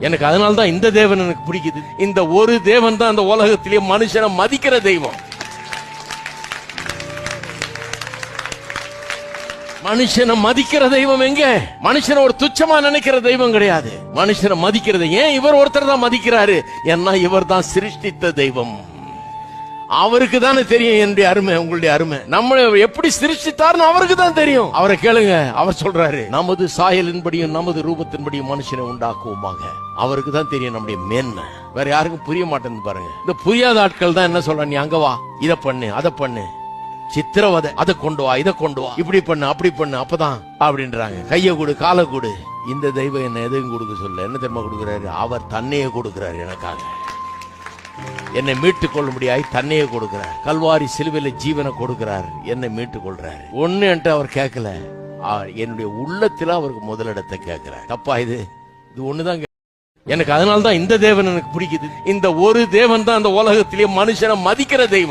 எனக்கு அதனால தான் இந்த தேவன் எனக்கு பிடிக்குது. இந்த ஒரு தேவன் தான் அந்த உலகத்திலேயே மனுஷனை மதிக்கிற தெய்வம். மனுஷனை மதிக்கிற தெய்வம் எங்க? மனுஷனை ஒரு துச்சமா நினைக்கிற தெய்வம் கிடையாது. மனுஷனை மதிக்கிறது ஏன்? இவர் ஒருத்தர் தான் மதிக்கிறாரு. ஏன்னா இவர் தான் சிருஷ்டித்த தெய்வம். அவருக்கு தானே தெரியும் என்னுடைய அருமை உங்களுடைய அருமை. நம்மளை எப்படி சிருஷ்டித்தார்னு அவருக்கு தான் தெரியும். அவரை கேளுங்க அவர் சொல்றாரு நமது சாயலின்படியும் நமது ரூபத்தின்படியும் மனுஷனை உண்டாக்குவோமாக. அவருக்கு தான் தெரியும் நம்முடைய மேன்மை. வேற யாருக்கும் புரிய மாட்டேன்னு பாருங்க. இந்த புரியாத ஆட்கள் தான் என்ன சொல்ற நீ அங்க வா இதை பண்ணு அதை பண்ணு. சித்திரவதை அதை கொண்டு வா இதை கொண்டு வா. இப்படி பண்ணு அப்படி பண்ணு அப்பதான் அப்படின்றாங்க. கைய கொடு காலை கொடு. இந்த தெய்வம் என்ன எதுவும் கொடுக்க சொல்ல என்ன தெரியுமா கொடுக்குறாரு? அவர் தன்னையே கொடுக்கிறாரு எனக்காக. என்னை மீட்டுக் கொள்ளும்படியாய் தன்னையே கொடுக்கிறார். கல்வாரி சிலுவையில ஜீவனை கொடுக்கிறார். என்னை மீட்டுக் கொள்றாரு. ஒண்ணு என்று அவர் கேட்கல. என்னுடைய உள்ளத்துல அவருக்கு முதலிடத்தை கேட்கிறார். தப்பா இது? இது ஒண்ணுதான் எனக்கு அதனால தான் இந்த தேவன் எனக்கு பிடிக்குது. இந்த ஒரு தேவன் தான் அந்த உலகத்திலேயே மனுஷனை மதிக்கிற தெய்வம்.